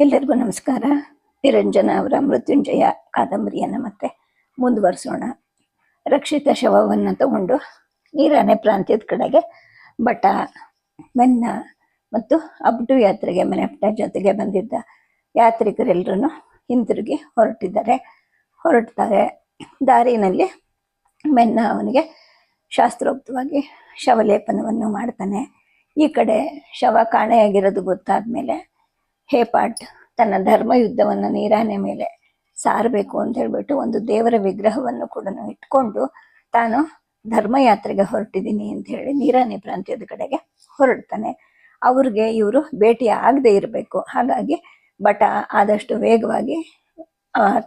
ಎಲ್ಲರಿಗೂ ನಮಸ್ಕಾರ. ನಿರಂಜನ ಅವರ ಮೃತ್ಯುಂಜಯ ಕಾದಂಬರಿಯನ್ನು ಮತ್ತೆ ಮುಂದುವರಿಸೋಣ. ರಕ್ಷಿತ ಶವವನ್ನು ತಗೊಂಡು ನೀರಾನೆ ಪ್ರಾಂತ್ಯದ ಕಡೆಗೆ ಬಟ ಮೆನ್ನ ಮತ್ತು ಅಬ್ಡು ಯಾತ್ರೆಗೆ ಮನೆಪಟ್ಟ ಜೊತೆಗೆ ಬಂದಿದ್ದ ಯಾತ್ರಿಕರೆಲ್ಲರೂ ಹಿಂತಿರುಗಿ ಹೊರಟಿದ್ದಾರೆ. ಹೊರಡ್ತಾರೆ ದಾರಿನಲ್ಲಿ ಮೆನ್ನ ಅವನಿಗೆ ಶಾಸ್ತ್ರೋಕ್ತವಾಗಿ ಶವಲೇಪನವನ್ನು ಮಾಡ್ತಾನೆ. ಈ ಕಡೆ ಶವ ಕಾಣೆಯಾಗಿರೋದು ಗೊತ್ತಾದ ಮೇಲೆ ಹೇಪಾಟ್ ತನ್ನ ಧರ್ಮ ಯುದ್ಧವನ್ನು ನೀರಾನೆ ಮೇಲೆ ಸಾರಬೇಕು ಅಂತ ಹೇಳ್ಬಿಟ್ಟು ಒಂದು ದೇವರ ವಿಗ್ರಹವನ್ನು ಕೂಡ ಇಟ್ಕೊಂಡು ತಾನು ಧರ್ಮಯಾತ್ರೆಗೆ ಹೊರಟಿದ್ದೀನಿ ಅಂತ ಹೇಳಿ ನೀರಾನೆ ಪ್ರಾಂತ್ಯದ ಕಡೆಗೆ ಹೊರಡ್ತಾನೆ. ಅವ್ರಿಗೆ ಇವರು ಭೇಟಿ ಆಗದೆ ಇರಬೇಕು. ಹಾಗಾಗಿ ಬಟ ಆದಷ್ಟು ವೇಗವಾಗಿ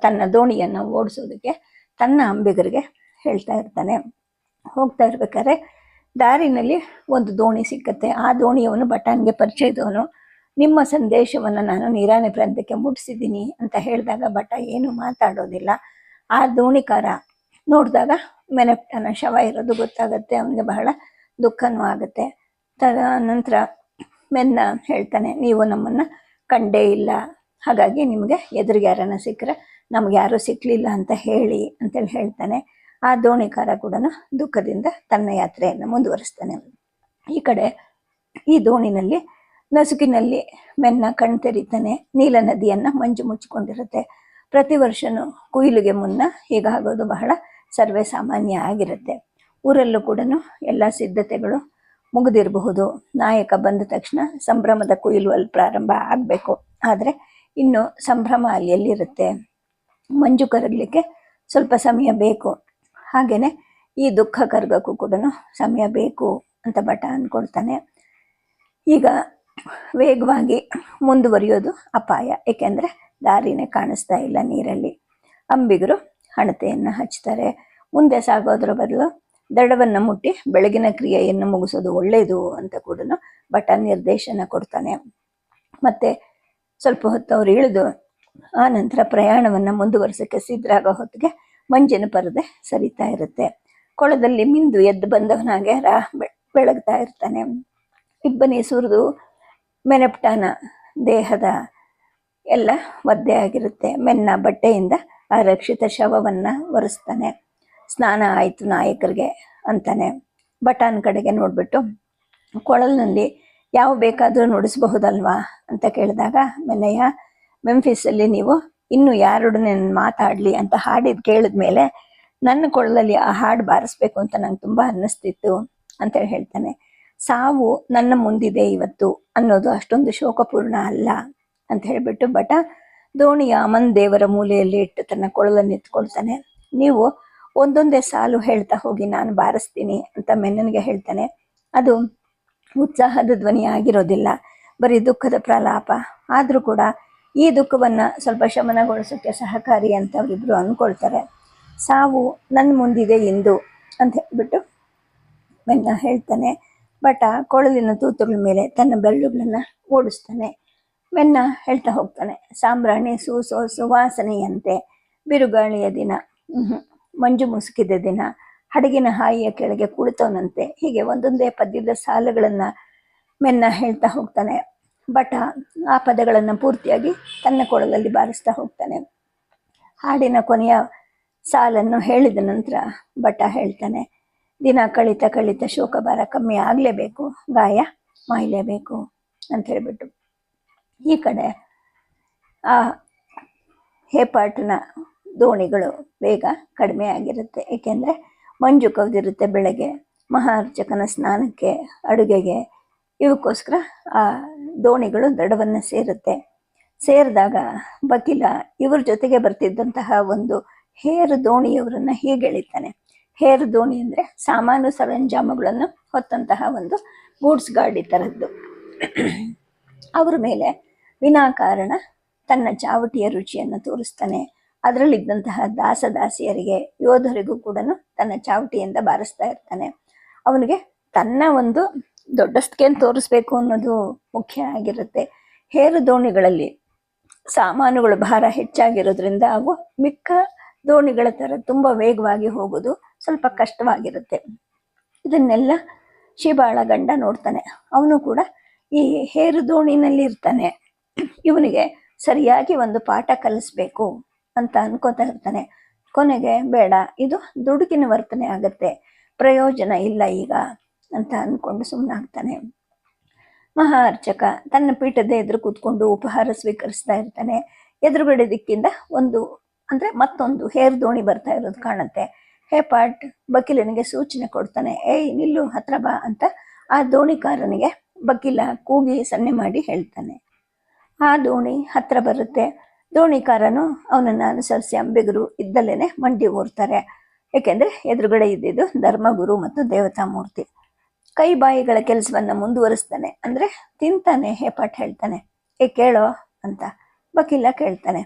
ತನ್ನ ದೋಣಿಯನ್ನು ಓಡಿಸೋದಕ್ಕೆ ತನ್ನ ಅಂಬಿಗರಿಗೆ ಹೇಳ್ತಾ ಇರ್ತಾನೆ. ಹೋಗ್ತಾ ಇರ್ಬೇಕಾದ್ರೆ ದಾರಿನಲ್ಲಿ ಒಂದು ದೋಣಿ ಸಿಕ್ಕತ್ತೆ. ಆ ದೋಣಿಯವನು ಬಟಾನ್ಗೆ ಪರಿಚಯದವನು. ನಿಮ್ಮ ಸಂದೇಶವನ್ನು ನಾನು ನೀರಾನೆ ಪ್ರಾಂತ್ಯಕ್ಕೆ ಮುಟ್ಟಿಸಿದ್ದೀನಿ ಅಂತ ಹೇಳಿದಾಗ ಬಟ ಏನು ಮಾತಾಡೋದಿಲ್ಲ. ಆ ದೋಣಿಕಾರ ನೋಡಿದಾಗ ಮೆನಪ್ಟನ ಶವ ಇರೋದು ಗೊತ್ತಾಗುತ್ತೆ, ಅವನಿಗೆ ಬಹಳ ದುಃಖನೂ ಆಗುತ್ತೆ. ನಂತರ ಮೆನ್ನ ಹೇಳ್ತಾನೆ, ನೀವು ನಮ್ಮನ್ನು ಕಂಡೇ ಇಲ್ಲ. ಹಾಗಾಗಿ ನಿಮಗೆ ಎದುರಿಗೆ ಯಾರನ್ನ ಸಿಕ್ಕರೆ ನಮ್ಗೆ ಯಾರೂ ಸಿಕ್ಕಲಿಲ್ಲ ಅಂತ ಹೇಳಿ ಅಂತೇಳಿ ಹೇಳ್ತಾನೆ. ಆ ದೋಣಿಕಾರ ಕೂಡ ದುಃಖದಿಂದ ತನ್ನ ಯಾತ್ರೆಯನ್ನು ಮುಂದುವರಿಸ್ತಾನೆ. ಈ ಕಡೆ ಈ ದೋಣಿನಲ್ಲಿ ನಸುಕಿನಲ್ಲಿ ಮೆನ್ನ ಕಣ್ತೆರಿತಾನೆ ನೀಲ ನದಿಯನ್ನ ಮಂಜು ಮುಚ್ಚಿಕೊಂಡಿರುತ್ತೆ. ಪ್ರತಿ ವರ್ಷನೂ ಕುಯಿಲಿಗೆ ಮುನ್ನ ಹೀಗಾಗೋದು ಬಹಳ ಸರ್ವೇ ಸಾಮಾನ್ಯ ಆಗಿರುತ್ತೆ. ಊರಲ್ಲೂ ಕೂಡ ಎಲ್ಲ ಸಿದ್ಧತೆಗಳು ಮುಗಿದಿರಬಹುದು. ನಾಯಕ ಬಂದ ತಕ್ಷಣ ಸಂಭ್ರಮದ ಕುಯಿಲು ಅಲ್ಲಿ ಪ್ರಾರಂಭ ಆಗಬೇಕು. ಆದರೆ ಇನ್ನು ಸಂಭ್ರಮ ಅಲ್ಲಿ ಎಲ್ಲಿರುತ್ತೆ ಮಂಜು ಕರಗಲಿಕ್ಕೆ ಸ್ವಲ್ಪ ಸಮಯ ಬೇಕು. ಹಾಗೆಯೇ ಈ ದುಃಖ ಕರಗಕ್ಕೂ ಕೂಡ ಸಮಯ ಬೇಕು ಅಂತ ಬಟ ಅಂದ್ಕೊಳ್ತಾನೆ ಈಗ ವೇಗವಾಗಿ ಮುಂದುವರಿಯೋದು ಅಪಾಯ. ಏಕೆಂದರೆ ದಾರಿನೇ ಕಾಣಿಸ್ತಾ ಇಲ್ಲ ನೀರಲ್ಲಿ. ಅಂಬಿಗರು ಹಣತೆಯನ್ನು ಹಚ್ತಾರೆ. ಮುಂದೆ ಸಾಗೋದ್ರ ಬದಲು ದಡವನ್ನು ಮುಟ್ಟಿ ಬೆಳಗಿನ ಕ್ರಿಯೆಯನ್ನು ಮುಗಿಸೋದು ಒಳ್ಳೆಯದು ಅಂತ ಕೂಡ ಭಟ ನಿರ್ದೇಶನ ಕೊಡ್ತಾನೆ. ಮತ್ತೆ ಸ್ವಲ್ಪ ಹೊತ್ತು ಅವ್ರು ಇಳಿದು ಆ ನಂತರ ಪ್ರಯಾಣವನ್ನು ಮುಂದುವರಿಸೋಕ್ಕೆ ಸಿದ್ಧರಾಗೋ ಹೊತ್ತಿಗೆ ಮಂಜಿನ ಪರದೆ ಸರಿತಾ ಇರುತ್ತೆ. ಕೊಳದಲ್ಲಿ ಮಿಂದು ಎದ್ದು ಬಂದವನಾಗೆ ರಾ ಬೆಳಗ್ತಾ ಇರ್ತಾನೆ. ಇಬ್ಬನಿ ಸುರಿದು ಮೆನಪ್ಟಾನ ದೇಹದ ಎಲ್ಲ ಒದ್ದೆ ಆಗಿರುತ್ತೆ. ಮೆನ್ನ ಬಟ್ಟೆಯಿಂದ ಆ ರಕ್ಷಿತ ಶವವನ್ನು ಒರೆಸ್ತಾನೆ. ಸ್ನಾನ ಆಯಿತು ನಾಯಕರಿಗೆ ಅಂತಾನೆ. ಬಟಾನ್ ಕಡೆಗೆ ನೋಡಿಬಿಟ್ಟು ಕೊಳಲ್ನಲ್ಲಿ ಯಾವ ಬೇಕಾದರೂ ನುಡಿಸಬಹುದಲ್ವಾ ಅಂತ ಕೇಳಿದಾಗ ಮೆನ್ನಯ್ಯ ಮೆಂಫಿಸಲ್ಲಿ ನೀವು ಇನ್ನು ಯಾರೊಡನೆ ಮಾತಾಡಲಿ ಅಂತ ಹಾಡಿದ್ ಕೇಳಿದ ಮೇಲೆ ನನ್ನ ಕೊಳಲಲ್ಲಿ ಆ ಹಾಡು ಬಾರಿಸ್ಬೇಕು ಅಂತ ನಂಗೆ ತುಂಬ ಅನ್ನಿಸ್ತಿತ್ತು ಅಂತೇಳಿ ಹೇಳ್ತಾನೆ. ಸಾವು ನನ್ನ ಮುಂದಿದೆ ಇವತ್ತು ಅನ್ನೋದು ಅಷ್ಟೊಂದು ಶೋಕಪೂರ್ಣ ಅಲ್ಲ ಅಂತ ಹೇಳಿಬಿಟ್ಟು ಬಟ ದೋಣಿಯ ಅಮನ್ ದೇವರ ಮೂಲೆಯಲ್ಲಿ ಇಟ್ಟು ತನ್ನ ಕೊಳಲನ್ನು ಎತ್ಕೊಳ್ತಾನೆ. ನೀವು ಒಂದೊಂದೇ ಸಾಲು ಹೇಳ್ತಾ ಹೋಗಿ ನಾನು ಬಾರಿಸ್ತೀನಿ ಅಂತ ಮೆನ್ನನಿಗೆ ಹೇಳ್ತಾನೆ. ಅದು ಉತ್ಸಾಹದ ಧ್ವನಿ ಆಗಿರೋದಿಲ್ಲ. ಬರೀ ದುಃಖದ ಪ್ರಲಾಪ. ಆದರೂ ಕೂಡ ಈ ದುಃಖವನ್ನು ಸ್ವಲ್ಪ ಶಮನಗೊಳಿಸೋಕ್ಕೆ ಸಹಕಾರಿ ಅಂತ ಅವರಿಬ್ಬರು ಅಂದ್ಕೊಳ್ತಾರೆ. ಸಾವು ನನ್ನ ಮುಂದಿದೆ ಇಂದು ಅಂತ ಹೇಳ್ಬಿಟ್ಟು ಮೆನ್ನ ಹೇಳ್ತಾನೆ. ಬಟ ಕೊಳಲಿನ ತೂತುಗಳ ಮೇಲೆ ತನ್ನ ಬೆರಳುಗಳನ್ನು ಓಡಿಸ್ತಾನೆ. ಮೆನ್ನ ಹೇಳ್ತಾ ಹೋಗ್ತಾನೆ. ಸಾಂಬ್ರಾಣಿ, ಸೂಸೋ, ಸುವಾಸನೆಯಂತೆ ಬಿರುಗಾಳಿಯ ದಿನ. ಮಂಜು ಮುಸುಕಿದ ದಿನ. ಹಡಗಿನ ಹಾಯಿಯ ಕೆಳಗೆ ಕುಳಿತವನಂತೆ. ಹೀಗೆ ಒಂದೊಂದೇ ಪದ್ಯದ ಸಾಲುಗಳನ್ನು ಮೆನ್ನ ಹೇಳ್ತಾ ಹೋಗ್ತಾನೆ. ಬಟ ಆ ಪದಗಳನ್ನು ಪೂರ್ತಿಯಾಗಿ ತನ್ನ ಕೊಳಲಲ್ಲಿ ಬಾರಿಸ್ತಾ ಹೋಗ್ತಾನೆ. ಹಾಡಿನ ಕೊನೆಯ ಸಾಲನ್ನು ಹೇಳಿದ ನಂತರ ಬಟ ಹೇಳ್ತಾನೆ. ದಿನ ಕಳಿತ ಕಳಿತ ಶೋಕಭಾರ ಕಮ್ಮಿ ಆಗಲೇಬೇಕು, ಗಾಯ ಮಾಯಲೇಬೇಕು ಅಂತ ಹೇಳಿಬಿಟ್ಟು ಈ ಕಡೆ ಆ ಹೇಪಾಟಿನ ದೋಣಿಗಳು ಬೇಗ ಕಡಿಮೆ ಆಗಿರುತ್ತೆ. ಏಕೆಂದರೆ ಮಂಜು ಕವಿದಿರುತ್ತೆ ಬೆಳಗ್ಗೆ ಮಹಾರ್ಚಕನ ಸ್ನಾನಕ್ಕೆ, ಅಡುಗೆಗೆ. ಇವಕ್ಕೋಸ್ಕರ ಆ ದೋಣಿಗಳು ದಡವನ್ನು ಸೇರುತ್ತೆ. ಸೇರಿದಾಗ ವಕೀಲ ಇವ್ರ ಜೊತೆಗೆ ಬರ್ತಿದ್ದಂತಹ ಒಂದು ಹೇರು ದೋಣಿಯವರನ್ನ ಹೀಗೆ ಎಳಿತಾನೆ. ಹೇರು ದೋಣಿ ಅಂದರೆ ಸಾಮಾನು ಸರಂಜಾಮುಗಳನ್ನು ಹೊತ್ತಂತಹ ಒಂದು ಗೂಡ್ಸ್ ಗಾಡಿ ಥರದ್ದು ಅವ್ರ ಮೇಲೆ ವಿನಾಕಾರಣ ತನ್ನ ಚಾವಟಿಯ ರುಚಿಯನ್ನು ತೋರಿಸ್ತಾನೆ. ಅದರಲ್ಲಿದ್ದಂತಹ ದಾಸದಾಸಿಯರಿಗೆ ಯೋಧರಿಗೂ ಕೂಡ ತನ್ನ ಚಾವಟಿಯಿಂದ ಬಾರಿಸ್ತಾ ಇರ್ತಾನೆ. ಅವನಿಗೆ ತನ್ನ ಒಂದು ದೊಡ್ಡಸ್ಕೇನು ತೋರಿಸ್ಬೇಕು ಅನ್ನೋದು ಮುಖ್ಯ ಆಗಿರುತ್ತೆ. ಹೇರು ದೋಣಿಗಳಲ್ಲಿ ಸಾಮಾನುಗಳು ಭಾರ ಹೆಚ್ಚಾಗಿರೋದ್ರಿಂದ ಅವು ಮಿಕ್ಕ ದೋಣಿಗಳ ಥರ ತುಂಬ ವೇಗವಾಗಿ ಹೋಗೋದು ಸ್ವಲ್ಪ ಕಷ್ಟವಾಗಿರುತ್ತೆ. ಇದನ್ನೆಲ್ಲ ಶಿಬಾಳ ಗಂಡ ನೋಡ್ತಾನೆ. ಅವನು ಕೂಡ ಈ ಹೇರು ದೋಣಿನಲ್ಲಿ ಇರ್ತಾನೆ. ಇವನಿಗೆ ಸರಿಯಾಗಿ ಒಂದು ಪಾಠ ಕಲಿಸ್ಬೇಕು ಅಂತ ಅನ್ಕೋತಾ ಇರ್ತಾನೆ. ಕೊನೆಗೆ, ಬೇಡ, ಇದು ದುಡುಕಿನ ವರ್ತನೆ ಆಗುತ್ತೆ. ಪ್ರಯೋಜನ ಇಲ್ಲ ಈಗ, ಅಂತ ಅನ್ಕೊಂಡು ಸುಮ್ಮನಾಗ್ತಾನೆ ಮಹಾ ತನ್ನ ಪೀಠದ ಎದುರು ಕೂತ್ಕೊಂಡು ಉಪಹಾರ ಸ್ವೀಕರಿಸ್ತಾ ಇರ್ತಾನೆ. ಎದುರುಗಡೆ ದಿಕ್ಕಿಂದ ಒಂದು, ಅಂದ್ರೆ ಮತ್ತೊಂದು ಹೇರ್ ದೋಣಿ ಬರ್ತಾ ಇರೋದು ಕಾಣುತ್ತೆ. ಹೇ ಪಾಟ್ ಸೂಚನೆ ಕೊಡ್ತಾನೆ. ಏಯ್, ನಿಲ್ಲು, ಹತ್ರ ಬಾ ಅಂತ ಆ ದೋಣಿಕಾರನಿಗೆ ವಕೀಲ ಕೂಗಿ ಸನ್ನೆ ಮಾಡಿ ಹೇಳ್ತಾನೆ. ಆ ದೋಣಿ ಹತ್ರ ಬರುತ್ತೆ. ದೋಣಿಕಾರನು ಅವನನ್ನು ಅನುಸರಿಸಿ ಅಂಬಿಗರು ಇದ್ದಲ್ಲೇನೆ ಮಂಡಿ ಓರ್ತಾರೆ ಏಕೆಂದರೆ ಎದುರುಗಡೆ ಇದ್ದಿದ್ದು ಧರ್ಮಗುರು ಮತ್ತು ದೇವತಾ ಮೂರ್ತಿ ಕೈ ಬಾಯಿಗಳ ಕೆಲಸವನ್ನ ಮುಂದುವರಿಸ್ತಾನೆ. ಅಂದ್ರೆ ತಿಂತಾನೆ ಹೇಪಾಟ್ ಹೇಳ್ತಾನೆ. ಏ ಕೇಳೋ ಅಂತ ವಕೀಲ ಕೇಳ್ತಾನೆ.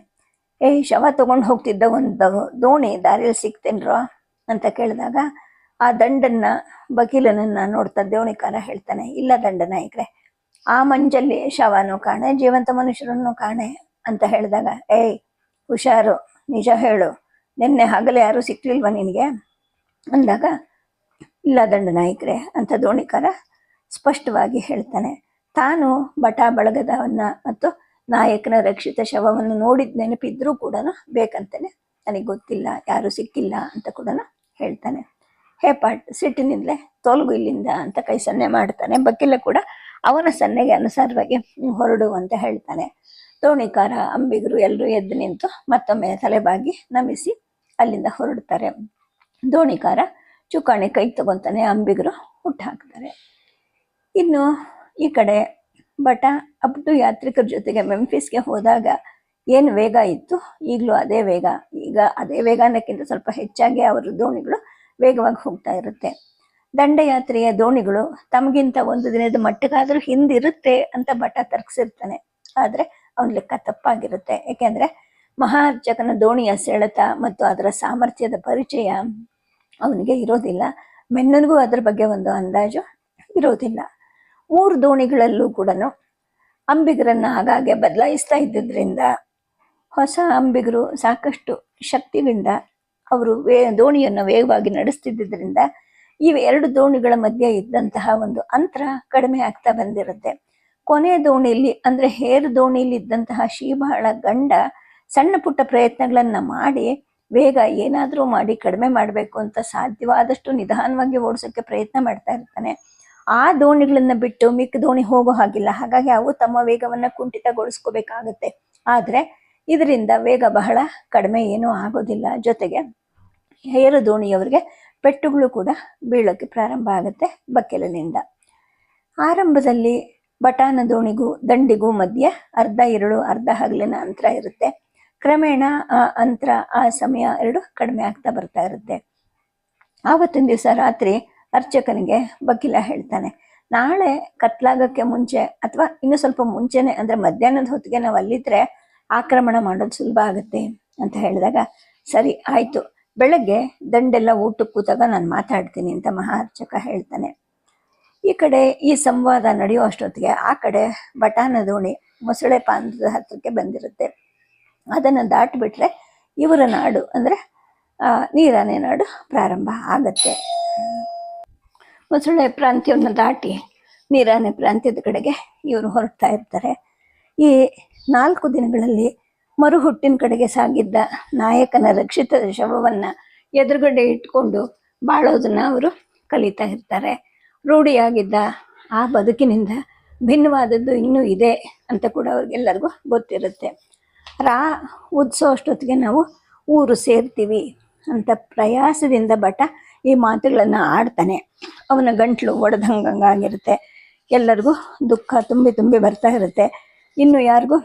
ಏ ಶವ ತಗೊಂಡು ಹೋಗ್ತಿದ್ದ ಒಂದು ದೋಣಿ ದಾರಿಯಲ್ಲಿ ಸಿಗ್ತೇನ್ರೋ ಅಂತ ಕೇಳಿದಾಗ, ಆ ದಂಡನ್ನ ಬಕೀಲನನ್ನ ನೋಡ್ತಾ ದೋಣಿಕಾರ ಹೇಳ್ತಾನೆ, ಇಲ್ಲ ದಂಡ ನಾಯಕ್ರೆ ಆ ಮಂಜಲ್ಲಿ ಶವನು ಕಾಣೆ, ಜೀವಂತ ಮನುಷ್ಯರನ್ನು ಕಾಣೆ ಅಂತ ಹೇಳಿದಾಗ, ಏಯ್, ಹುಷಾರು, ನಿಜ ಹೇಳು, ನಿನ್ನೆ ಹಗಲು ಯಾರು ಸಿಕ್ಲಿಲ್ವ ನಿನಗೆ? ಅಂದಾಗ, ಇಲ್ಲ ದಂಡ ನಾಯಕರೇ ಅಂತ ದೋಣಿಕಾರ ಸ್ಪಷ್ಟವಾಗಿ ಹೇಳ್ತಾನೆ. ತಾನು ಬಟ ಬಳಗದವನ್ನ ಮತ್ತು ನಾಯಕನ ರಕ್ಷಿತ ಶವವನ್ನು ನೋಡಿದ ನೆನಪಿದ್ರೂ ಕೂಡ ಬೇಕಂತಾನೆ, ನನಗೆ ಗೊತ್ತಿಲ್ಲ, ಯಾರು ಸಿಕ್ಕಿಲ್ಲ ಅಂತ ಕೂಡ ಹೇಳ್ತಾನೆ. ಹೇ ಪಾಟ್ ಸಿಟ್ಟಿನಿಂದಲೇ ತೋಲ್ಗು ಇಲ್ಲಿಂದ ಅಂತ ಕೈ ಸನ್ನೆ ಮಾಡ್ತಾನೆ. ಬಕ್ಕಿಲ್ಲ ಕೂಡ ಅವನ ಸನ್ನೆಗೆ ಅನುಸಾರವಾಗಿ ಹೊರಡು ಅಂತ ಹೇಳ್ತಾನೆ. ದೋಣಿಕಾರ ಅಂಬಿಗರು ಎಲ್ಲರೂ ಎದ್ದು ನಿಂತು ಮತ್ತೊಮ್ಮೆ ತಲೆಬಾಗಿ ನಮಿಸಿ ಅಲ್ಲಿಂದ ಹೊರಡ್ತಾರೆ. ದೋಣಿಕಾರ ಚುಕ್ಕಾಣಿ ಕೈ ತಗೊಂತಾನೆ ಅಂಬಿಗರು ಹುಟ್ಟು ಹಾಕ್ತಾರೆ. ಇನ್ನು ಈ ಕಡೆ ಬಟ ಅಪ್ಟು ಯಾತ್ರಿಕರ ಜೊತೆಗೆ ಮೆಂಫಿಸ್ಗೆ ಹೋದಾಗ ಏನು ವೇಗ ಇತ್ತು? ಈಗಲೂ ಅದೇ ವೇಗ. ಈಗ ಅದೇ ವೇಗ ಅನ್ನೋಕ್ಕಿಂತ ಸ್ವಲ್ಪ ಹೆಚ್ಚಾಗಿ ಅವರ ದೋಣಿಗಳು ವೇಗವಾಗಿ ಹೋಗ್ತಾ ಇರುತ್ತೆ. ದಂಡಯಾತ್ರೆಯ ದೋಣಿಗಳು ತಮಗಿಂತ ಒಂದು ದಿನದ ಮಟ್ಟಕ್ಕಾದರೂ ಹಿಂದಿರುತ್ತೆ ಅಂತ ಬಟ ತರ್ಕಿಸಿರ್ತಾನೆ. ಆದರೆ ಅವನ ಲೆಕ್ಕ ತಪ್ಪಾಗಿರುತ್ತೆ. ಏಕೆಂದರೆ ಮಹಾರ್ಜಕನ ದೋಣಿಯ ಸೆಳೆತ ಮತ್ತು ಅದರ ಸಾಮರ್ಥ್ಯದ ಪರಿಚಯ ಅವನಿಗೆ ಇರೋದಿಲ್ಲ. ಮೆನ್ನನಿಗೂ ಅದರ ಬಗ್ಗೆ ಒಂದು ಅಂದಾಜು ಇರೋದಿಲ್ಲ. ಮೂರು ದೋಣಿಗಳಲ್ಲೂ ಕೂಡ ಅಂಬಿಗರನ್ನು ಆಗಾಗ್ಗೆ ಬದಲಾಯಿಸ್ತಾ ಇದ್ದಿದ್ರಿಂದ ಹೊಸ ಅಂಬಿಗರು ಸಾಕಷ್ಟು ಶಕ್ತಿಯಿಂದ ಅವರು ವೇ, ದೋಣಿಯನ್ನು ವೇಗವಾಗಿ ನಡೆಸ್ತಿದ್ದರಿಂದ ಈ ಎರಡು ದೋಣಿಗಳ ಮಧ್ಯೆ ಇದ್ದಂತಹ ಒಂದು ಅಂತರ ಕಡಿಮೆ ಆಗ್ತಾ ಬಂದಿರುತ್ತೆ. ಕೊನೆ ದೋಣಿಯಲ್ಲಿ ಅಂದ್ರೆ ಹೇರು ದೋಣಿಯಲ್ಲಿ ಇದ್ದಂತಹ ಶೀಬಾಳ ಗಂಡ ಸಣ್ಣ ಪುಟ್ಟ ಪ್ರಯತ್ನಗಳನ್ನ ಮಾಡಿ ವೇಗ ಏನಾದರೂ ಮಾಡಿ ಕಡಿಮೆ ಮಾಡಬೇಕು ಅಂತ ಸಾಧ್ಯವಾದಷ್ಟು ನಿಧಾನವಾಗಿ ಓಡಿಸೋಕ್ಕೆ ಪ್ರಯತ್ನ ಮಾಡ್ತಾ ಇರ್ತಾನೆ. ಆ ದೋಣಿಗಳನ್ನ ಬಿಟ್ಟು ಮಿಕ್ಕ ದೋಣಿ ಹೋಗೋ ಹಾಗಿಲ್ಲ. ಹಾಗಾಗಿ ಅವು ತಮ್ಮ ವೇಗವನ್ನು ಕುಂಠಿತಗೊಳಿಸ್ಕೋಬೇಕಾಗತ್ತೆ. ಆದ್ರೆ ಇದರಿಂದ ವೇಗ ಬಹಳ ಕಡಿಮೆ ಏನೂ ಆಗೋದಿಲ್ಲ. ಜೊತೆಗೆ ಹೇರು ದೋಣಿಯವರಿಗೆ ಪೆಟ್ಟುಗಳು ಕೂಡ ಬೀಳೋಕ್ಕೆ ಪ್ರಾರಂಭ ಆಗುತ್ತೆ ಬಕ್ಕೆಲಿನಿಂದ ಆರಂಭದಲ್ಲಿ ಬಟಾನ ದೋಣಿಗೂ ದಂಡಿಗೂ ಮಧ್ಯೆ ಅರ್ಧ ಇರುಳು ಅರ್ಧ ಹಗಲಿನ ಅಂತರ ಇರುತ್ತೆ. ಕ್ರಮೇಣ ಆ ಅಂತರ ಆ ಸಮಯ ಎರಡು ಕಡಿಮೆ ಆಗ್ತಾ ಬರ್ತಾ ಇರುತ್ತೆ. ಆವತ್ತಿನ ದಿವಸ ರಾತ್ರಿ ಅರ್ಚಕನಿಗೆ ಬಕ್ಕಿಲ ಹೇಳ್ತಾನೆ, ನಾಳೆ ಕತ್ಲಾಗಕ್ಕೆ ಮುಂಚೆ ಅಥವಾ ಇನ್ನು ಸ್ವಲ್ಪ ಮುಂಚೆನೆ, ಅಂದ್ರೆ ಮಧ್ಯಾಹ್ನದ ಹೊತ್ತಿಗೆ ನಾವು ಅಲ್ಲಿದ್ರೆ ಆಕ್ರಮಣ ಮಾಡೋದು ಸುಲಭ ಆಗುತ್ತೆ ಅಂತ ಹೇಳಿದಾಗ, ಸರಿ, ಆಯ್ತು. ಬೆಳಗ್ಗೆ ದಂಡೆಲ್ಲ ಊಟಕ್ಕೆ ಕೂತಾಗ ನಾನು ಮಾತಾಡ್ತೀನಿ ಅಂತ ಮಹಾ ಅರ್ಚಕ ಹೇಳ್ತಾನೆ. ಈ ಕಡೆ ಈ ಸಂವಾದ ನಡೆಯೋ ಅಷ್ಟೊತ್ತಿಗೆ ಆ ಕಡೆ ಬಟಾನ ದೋಣಿ ಮೊಸಳೆ ಪಾಂದ್ರದ ಹತ್ತಿರಕ್ಕೆ ಬಂದಿರುತ್ತೆ. ಅದನ್ನು ದಾಟಿಬಿಟ್ರೆ ಇವರ ನಾಡು ಅಂದ್ರೆ ನೀರಾನೆ ನಾಡು ಪ್ರಾರಂಭ ಆಗತ್ತೆ. ಮೊಸಳೆ ಪ್ರಾಂತ್ಯವನ್ನು ದಾಟಿ ನೀರಾನೆ ಪ್ರಾಂತ್ಯದ ಕಡೆಗೆ ಇವರು ಹೊರಡ್ತಾ ಇರ್ತಾರೆ. ಈ ನಾಲ್ಕು ದಿನಗಳಲ್ಲಿ ಮರುಹುಟ್ಟಿನ ಕಡೆಗೆ ಸಾಗಿದ್ದ ನಾಯಕನ ರಕ್ಷಿತ ಶವವನ್ನ ಎದುರುಗಡೆ ಇಟ್ಕೊಂಡು ಬಾಳೋದನ್ನ ಅವರು ಕಲಿತಾ ಇರ್ತಾರೆ. ರೂಢಿಯಾಗಿದ್ದ ಆ ಬದುಕಿನಿಂದ ಭಿನ್ನವಾದದ್ದು ಇನ್ನೂ ಇದೆ ಅಂತ ಕೂಡ ಅವ್ರಿಗೆಲ್ಲರಿಗೂ ಗೊತ್ತಿರುತ್ತೆ. ರಾ ಉದ್ಸೋ ಅಷ್ಟೊತ್ತಿಗೆ ನಾವು ಊರು ಸೇರ್ತೀವಿ ಅಂತ ಪ್ರಯಾಸದಿಂದ ಬಟ ಈ ಮಾತುಗಳನ್ನು ಆಡ್ತಾನೆ. ಅವನ ಗಂಟ್ಲು ಒಡೆದಂಗಾಗಿರುತ್ತೆ ಎಲ್ಲರಿಗೂ ದುಃಖ ತುಂಬಿ ತುಂಬಿ ಬರ್ತಾ ಇರುತ್ತೆ. ಇನ್ನು ಯಾರಿಗೂ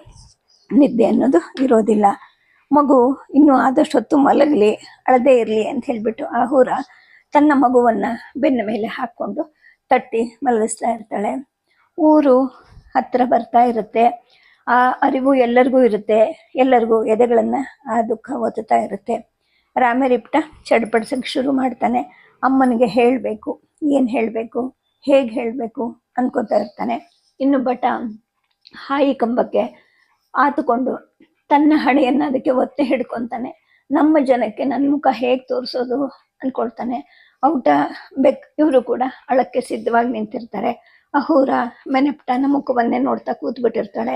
ನಿದ್ದೆ ಅನ್ನೋದು ಇರೋದಿಲ್ಲ. ಮಗು ಇನ್ನೂ ಆದಷ್ಟು ಹೊತ್ತು ಮಲಗಲಿ, ಅಳದೇ ಇರಲಿ ಅಂತ ಹೇಳಿಬಿಟ್ಟು ಆ ಹೂರ ತನ್ನ ಮಗುವನ್ನು ಬೆನ್ನ ಮೇಲೆ ಹಾಕ್ಕೊಂಡು ತಟ್ಟಿ ಮಲಗಿಸ್ತಾ ಇರ್ತಾಳೆ. ಊರು ಹತ್ತಿರ ಬರ್ತಾ ಇರುತ್ತೆ. ಆ ಅರಿವು ಎಲ್ಲರಿಗೂ ಇರುತ್ತೆ. ಎಲ್ಲರಿಗೂ ಎದೆಗಳನ್ನು ಆ ದುಃಖ ಒತ್ತುತ್ತಾ ಇರುತ್ತೆ. ರಾಮರಿಪ್ಟ ಚಡ್ಪಡ್ಸಕ್ಕೆ ಶುರು ಮಾಡ್ತಾನೆ. ಅಮ್ಮನಿಗೆ ಹೇಳಬೇಕು, ಏನು ಹೇಳಬೇಕು, ಹೇಗೆ ಹೇಳಬೇಕು ಅನ್ಕೋತಾ ಇರ್ತಾನೆ. ಇನ್ನು ಬಟ ಹಾಯಿ ಕಂಬಕ್ಕೆ ಆತುಕೊಂಡು ತನ್ನ ಹಣೆಯನ್ನು ಅದಕ್ಕೆ ಒತ್ತೆ ಹಿಡ್ಕೊತಾನೆ. ನಮ್ಮ ಜನಕ್ಕೆ ನನ್ನ ಮುಖ ಹೇಗೆ ತೋರಿಸೋದು ಅಂದ್ಕೊಳ್ತಾನೆ ಔಟ ಬೆಕ್ ಇವರು ಕೂಡ ಅಳಕ್ಕೆ ಸಿದ್ಧವಾಗಿ ನಿಂತಿರ್ತಾರೆ. ಅಹೋರ ಮೆನೆಪ್ಟನ ಮುಖವನ್ನೇ ನೋಡ್ತಾ ಕೂತ್ಬಿಟ್ಟಿರ್ತಾಳೆ.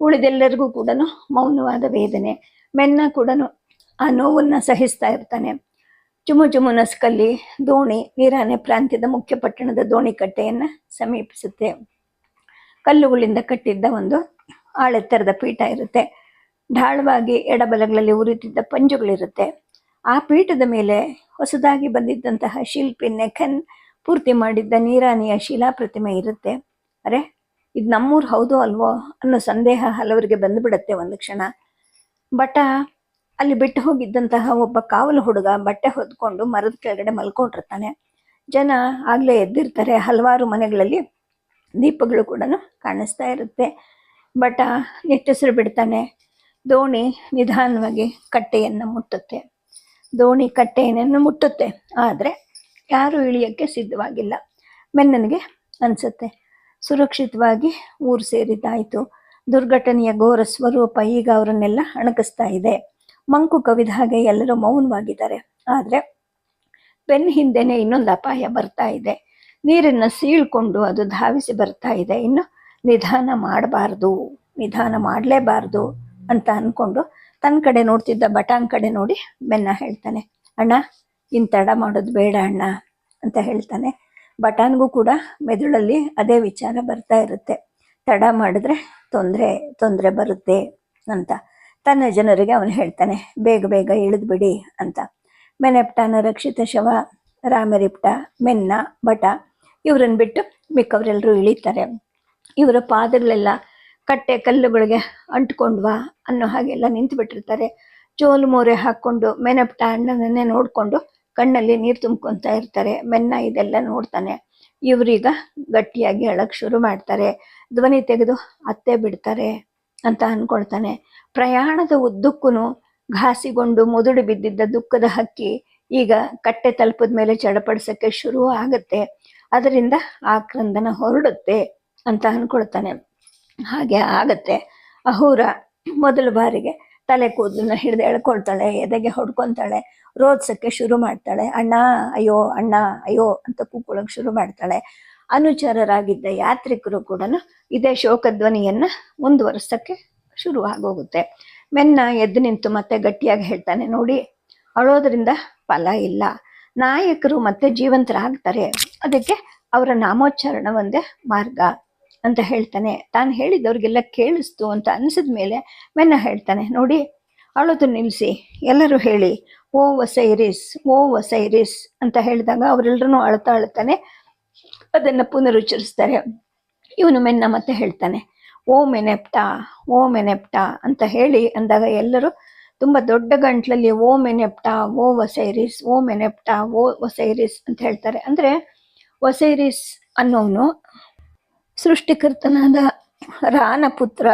ಉಳಿದೆಲ್ಲರಿಗೂ ಕೂಡ ಮೌನವಾದ ವೇದನೆ. ಮೆನ್ನ ಕೂಡ ಆ ನೋವನ್ನ ಸಹಿಸ್ತಾ ಇರ್ತಾನೆ. ಚುಮು ಚುಮು ನಸ್ಕಲ್ಲಿ ದೋಣಿ ನೀರಾನೆ ಪ್ರಾಂತ್ಯದ ಮುಖ್ಯ ಪಟ್ಟಣದ ದೋಣಿ ಕಟ್ಟೆಯನ್ನು ಸಮೀಪಿಸುತ್ತೆ. ಕಲ್ಲುಗಳಿಂದ ಕಟ್ಟಿದ್ದ ಒಂದು ಆಳೆತ್ತರದ ಪೀಠ ಇರುತ್ತೆ. ಢಾಳವಾಗಿ ಎಡಬಲಗಳಲ್ಲಿ ಉರಿತಿದ್ದ ಪಂಜುಗಳಿರುತ್ತೆ. ಆ ಪೀಠದ ಮೇಲೆ ಹೊಸದಾಗಿ ಬಂದಿದ್ದಂತಹ ಶಿಲ್ಪಿ ನೆಖನ್ ಪೂರ್ತಿ ಮಾಡಿದ್ದ ನೀರಾನಿಯ ಶಿಲಾ ಪ್ರತಿಮೆ ಇರುತ್ತೆ. ಅರೆ, ಇದು ನಮ್ಮೂರು ಹೌದು ಅಲ್ವೋ ಅನ್ನೋ ಸಂದೇಹ ಹಲವರಿಗೆ ಬಂದುಬಿಡತ್ತೆ ಒಂದು ಕ್ಷಣ. ಬಟ ಅಲ್ಲಿ ಬಿಟ್ಟು ಹೋಗಿದ್ದಂತಹ ಒಬ್ಬ ಕಾವಲು ಹುಡುಗ ಬಟ್ಟೆ ಹೊದ್ಕೊಂಡು ಮರದ ಕೆಳಗಡೆ ಮಲ್ಕೊಂಡಿರ್ತಾನೆ. ಜನ ಆಗಲೇ ಎದ್ದಿರ್ತಾರೆ, ಹಲವಾರು ಮನೆಗಳಲ್ಲಿ ದೀಪಗಳು ಕೂಡ ಕಾಣಿಸ್ತಾ ಇರುತ್ತೆ. ಬಟ ನಿಟ್ಟುಸಿರು ಬಿಡ್ತಾನೆ. ದೋಣಿ ನಿಧಾನವಾಗಿ ಕಟ್ಟೆಯನ್ನು ಮುಟ್ಟುತ್ತೆ. ದೋಣಿ ಕಟ್ಟೆಯನ್ನು ಮುಟ್ಟುತ್ತೆ. ಆದರೆ, ಯಾರೂ ಇಳಿಯೋಕ್ಕೆ ಸಿದ್ಧವಾಗಿಲ್ಲ. ಮೆನ್ನನಿಗೆ ಅನಿಸುತ್ತೆ. ಸುರಕ್ಷಿತವಾಗಿ ಊರು ಸೇರಿದ್ದಾಯಿತು. ದುರ್ಘಟನೆಯ ಘೋರ ಸ್ವರೂಪ ಈಗ ಅವರನ್ನೆಲ್ಲ ಅಣಕಿಸ್ತಾ ಇದೆ. ಮಂಕು ಕವಿದ ಹಾಗೆ ಎಲ್ಲರೂ ಮೌನವಾಗಿದ್ದಾರೆ. ಆದರೆ, ಬೆನ್ನ ಹಿಂದೆನೆ ಇನ್ನೊಂದು ಅಪಾಯ ಬರ್ತಾ ಇದೆ. ನೀರನ್ನು ಸೀಳ್ಕೊಂಡು ಅದು ಧಾವಿಸಿ ಬರ್ತಾ ಇದೆ. ಇನ್ನು ನಿಧಾನ ಮಾಡಬಾರ್ದು, ನಿಧಾನ ಮಾಡಲೇಬಾರ್ದು ಅಂತ ಅಂದ್ಕೊಂಡು ತನ್ನ ಕಡೆ ನೋಡ್ತಿದ್ದ ಬಟಾನ್ ಕಡೆ ನೋಡಿ ಬೆನ್ನ ಹೇಳ್ತಾನೆ, ಅಣ್ಣ ಇನ್ನು ತಡ ಮಾಡೋದು ಬೇಡ ಅಣ್ಣ ಅಂತ ಹೇಳ್ತಾನೆ. ಬಟಾನ್ಗೂ ಕೂಡ ಮೆದುಳಲ್ಲಿ ಅದೇ ವಿಚಾರ ಬರ್ತಾ ಇರುತ್ತೆ. ತಡ ಮಾಡಿದ್ರೆ ತೊಂದರೆ ತೊಂದರೆ ಬರುತ್ತೆ ಅಂತ. ತನ್ನ ಜನರಿಗೆ ಅವನು ಹೇಳ್ತಾನೆ, ಬೇಗ ಬೇಗ ಇಳಿದ್ಬಿಡಿ ಅಂತ. ಮೆನೆಪ್ಟಾನ ರಕ್ಷಿತ ಶವ, ರಾಮರಿಪ್ಟ, ಮೆನ್ನ, ಬಟ ಇವರನ್ನು ಬಿಟ್ಟು ಮಿಕ್ಕವರೆಲ್ಲರೂ ಇಳಿತಾರೆ. ಇವರ ಪಾದಗಳೆಲ್ಲ ಕಟ್ಟೆ ಕಲ್ಲುಗಳಿಗೆ ಅಂಟ್ಕೊಂಡ್ವಾ ಅನ್ನೋ ಹಾಗೆಲ್ಲ ನಿಂತು ಬಿಟ್ಟಿರ್ತಾರೆ ಜೋಲು ಮೋರೆ ಹಾಕ್ಕೊಂಡು ಮೆನಪ್ಟ ಅಣ್ಣನನ್ನೇ ನೋಡಿಕೊಂಡು ಕಣ್ಣಲ್ಲಿ ನೀರು ತುಂಬ್ಕೊತಾ ಇರ್ತಾರೆ. ಮೆನ್ನ ಇದೆಲ್ಲ ನೋಡ್ತಾನೆ. ಇವರೀಗ ಗಟ್ಟಿಯಾಗಿ ಅಳಕ್ಕೆ ಶುರು ಮಾಡ್ತಾರೆ. ಧ್ವನಿ ತೆಗೆದು ಅತ್ತೆ ಬಿಡ್ತಾರೆ ಅಂತ ಅನ್ಕೊಳ್ತಾನೆ. ಪ್ರಯಾಣದ ಉದ್ದಕ್ಕೂ ಘಾಸಿಗೊಂಡು ಮುದುಡು ಬಿದ್ದಿದ್ದ ದುಃಖದ ಹಕ್ಕಿ ಈಗ ಕಟ್ಟೆ ತಲುಪದ ಮೇಲೆ ಚಡಪಡಿಸಕ್ಕೆ ಶುರು ಆಗುತ್ತೆ. ಅದರಿಂದ ಆ ಕ್ರಂದನ ಹೊರಡುತ್ತೆ ಅಂತ ಅನ್ಕೊಳ್ತಾನೆ. ಹಾಗೆ ಆಗತ್ತೆ. ಅಹೂರ ಮೊದಲ ಬಾರಿಗೆ ತಲೆ ಕೂದಲನ್ನ ಹಿಡಿದು ಎಳ್ಕೊಳ್ತಾಳೆ, ಎದೆಗೆ ಹೊಡ್ಕೊತಾಳೆ ರೋದ್ಸಕ್ಕೆ ಶುರು ಮಾಡ್ತಾಳೆ, ಅಣ್ಣ, ಅಯ್ಯೋ ಅಣ್ಣ, ಅಯ್ಯೋ ಅಂತ ಕೂಕೊಳಕ್ ಶುರು ಮಾಡ್ತಾಳೆ. ಅನುಚರರಾಗಿದ್ದ ಯಾತ್ರಿಕರು ಕೂಡ ಇದೇ ಶೋಕಧ್ವನಿಯನ್ನ ಮುಂದುವರಿಸಕ್ಕೆ ಶುರು ಆಗೋಗುತ್ತೆ. ಮೆನ್ನ ಎದ್ದು ನಿಂತು ಮತ್ತೆ ಗಟ್ಟಿಯಾಗಿ ಹೇಳ್ತಾನೆ, ನೋಡಿ, ಅಳೋದ್ರಿಂದ ಫಲ ಇಲ್ಲ. ನಾಯಕರು ಮತ್ತೆ ಜೀವಂತರಾಗ್ತಾರೆ. ಅದಕ್ಕೆ ಅವರ ನಾಮೋಚ್ಚಾರಣ ಒಂದೇ ಮಾರ್ಗ ಅಂತ ಹೇಳ್ತಾನೆ. ತಾನು ಹೇಳಿದವ್ರಿಗೆಲ್ಲ ಕೇಳಿಸ್ತು ಅಂತ ಅನಿಸಿದ ಮೇಲೆ ಮೆನ್ನ ಹೇಳ್ತಾನೆ. ನೋಡಿ, ಅಳೋದು ನಿಲ್ಲಿಸಿ ಎಲ್ಲರೂ ಹೇಳಿ, ಓ ವಸೈರಿಸ್ ಓ ವಸೈರಿಸ್ ಅಂತ ಹೇಳಿದಾಗ ಅವರೆಲ್ಲರೂ ಅಳ್ತಾ ಅಳ್ತಾನೆ ಅದನ್ನು ಪುನರುಚ್ಚರಿಸ್ತಾರೆ. ಇವನು ಮೆನ್ನ ಮತ್ತೆ ಹೇಳ್ತಾನೆ, ಓ ಮೆನೆಪ್ಟಾ ಓ ಮೆನೆಪ್ಟಾ ಅಂತ ಹೇಳಿ ಅಂದಾಗ ಎಲ್ಲರೂ ತುಂಬ ದೊಡ್ಡ ಗಂಟ್ಲಲ್ಲಿ ಓ ಮೆನೆಪ್ಟ ಓ ವಸೈರಿಸ್ ಓ ಮೆನೆಪ್ಟ ಓ ವಸೈರಿಸ್ ಅಂತ ಹೇಳ್ತಾರೆ. ಅಂದರೆ ವಸೈರಿಸ್ ಅನ್ನೋನು ಸೃಷ್ಟಿಕರ್ತನಾದ ರಾನ ಪುತ್ರ